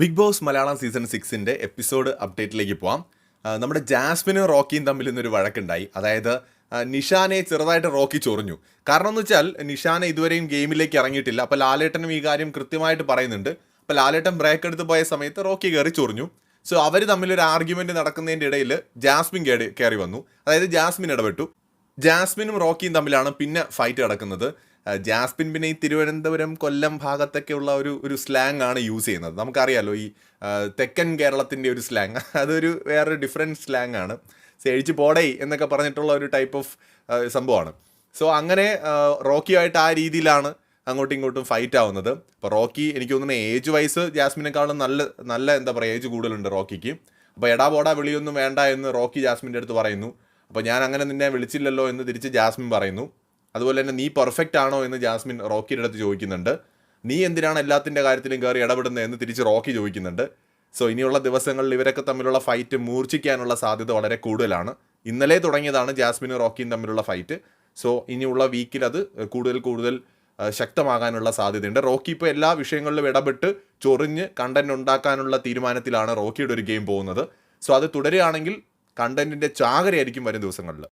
Big Boss Malayalam season സിക്സിന്റെ episode അപ്ഡേറ്റിലേക്ക് പോവാം. നമ്മുടെ ജാസ്മിനും റോക്കിയും തമ്മിൽ ഇന്നൊരു വഴക്കുണ്ടായി. അതായത് നിഷാനെ ചെറുതായിട്ട് റോക്കി ചൊറിഞ്ഞു. കാരണം എന്ന് വെച്ചാൽ നിഷാനെ ഇതുവരെയും ഗെയിമിലേക്ക് ഇറങ്ങിയിട്ടില്ല. അപ്പോൾ ലാലേട്ടനും ഈ കാര്യം കൃത്യമായിട്ട് പറയുന്നുണ്ട്. അപ്പോൾ ലാലേട്ടൻ ബ്രേക്ക് എടുത്ത് പോയ സമയത്ത് റോക്കി കയറി ചൊറിഞ്ഞു. സോ അവർ തമ്മിലൊരു ആർഗ്യുമെന്റ് നടക്കുന്നതിന്റെ ഇടയിൽ ജാസ്മിൻ കയറി വന്നു. അതായത് ജാസ്മിൻ ഇടപെട്ടു. ജാസ്മിനും റോക്കിയും തമ്മിലാണ് പിന്നെ ഫൈറ്റ് നടക്കുന്നത്. ജാസ്മിൻ പിന്നെ ഈ തിരുവനന്തപുരം കൊല്ലം ഭാഗത്തൊക്കെയുള്ള ഒരു ഒരു സ്ലാങ് ആണ് യൂസ് ചെയ്യുന്നത്. നമുക്കറിയാലോ ഈ തെക്കൻ കേരളത്തിന്റെ ഒരു സ്ലാങ് അതൊരു വേറൊരു ഡിഫറെന്റ് സ്ലാങ് ആണ്. സേഴിച്ച് പോടേ എന്നൊക്കെ പറഞ്ഞിട്ടുള്ള ഒരു ടൈപ്പ് ഓഫ് സംഭവമാണ്. സോ അങ്ങനെ റോക്കിയുമായിട്ട് ആ രീതിയിലാണ് അങ്ങോട്ടും ഇങ്ങോട്ടും ഫൈറ്റ് ആവുന്നത്. അപ്പോൾ റോക്കി എനിക്ക് തോന്നുന്നു ഏജ് വൈസ് ജാസ്മിനെക്കാളും നല്ല നല്ല എന്താ പറയുക ഏജ് കൂടുതലുണ്ട് റോക്കിക്ക്. അപ്പോൾ എടാ പോടാ വിളിയൊന്നും വേണ്ട എന്ന് റോക്കി ജാസ്മിന്റെ അടുത്ത് പറയുന്നു. അപ്പോൾ ഞാൻ അങ്ങനെ നിന്നെ വിളിച്ചില്ലല്ലോ എന്ന് തിരിച്ച് ജാസ്മിൻ പറയുന്നു. അതുപോലെ തന്നെ നീ പെർഫെക്റ്റ് ആണോ എന്ന് ജാസ്മിൻ റോക്കിയുടെ അടുത്ത് ചോദിക്കുന്നുണ്ട്. നീ എന്തിനാണ് എല്ലാത്തിന്റെ കാര്യത്തിലും കയറി ഇടപെടുന്നത് എന്ന് തിരിച്ച് റോക്കി ചോദിക്കുന്നുണ്ട്. സോ ഇനിയുള്ള ദിവസങ്ങളിൽ ഇവരൊക്കെ തമ്മിലുള്ള ഫൈറ്റ് മൂർച്ഛിക്കാനുള്ള സാധ്യത വളരെ കൂടുതലാണ്. ഇന്നലെ തുടങ്ങിയതാണ് ജാസ്മിനും റോക്കിയും തമ്മിലുള്ള ഫൈറ്റ് സോ ഇനിയുള്ള വീക്കിൽ അത് കൂടുതൽ കൂടുതൽ ശക്തമാകാനുള്ള സാധ്യതയുണ്ട്. റോക്കി ഇപ്പോൾ എല്ലാ വിഷയങ്ങളിലും ഇടപെട്ട് ചൊറിഞ്ഞ് കണ്ടന്റ് ഉണ്ടാക്കാനുള്ള തീരുമാനത്തിലാണ് റോക്കിയുടെ ഒരു ഗെയിം പോകുന്നത്. സോ അത് തുടരുകയാണെങ്കിൽ കണ്ടന്റിന്റെ ചാകരയായിരിക്കും വരും ദിവസങ്ങളിൽ.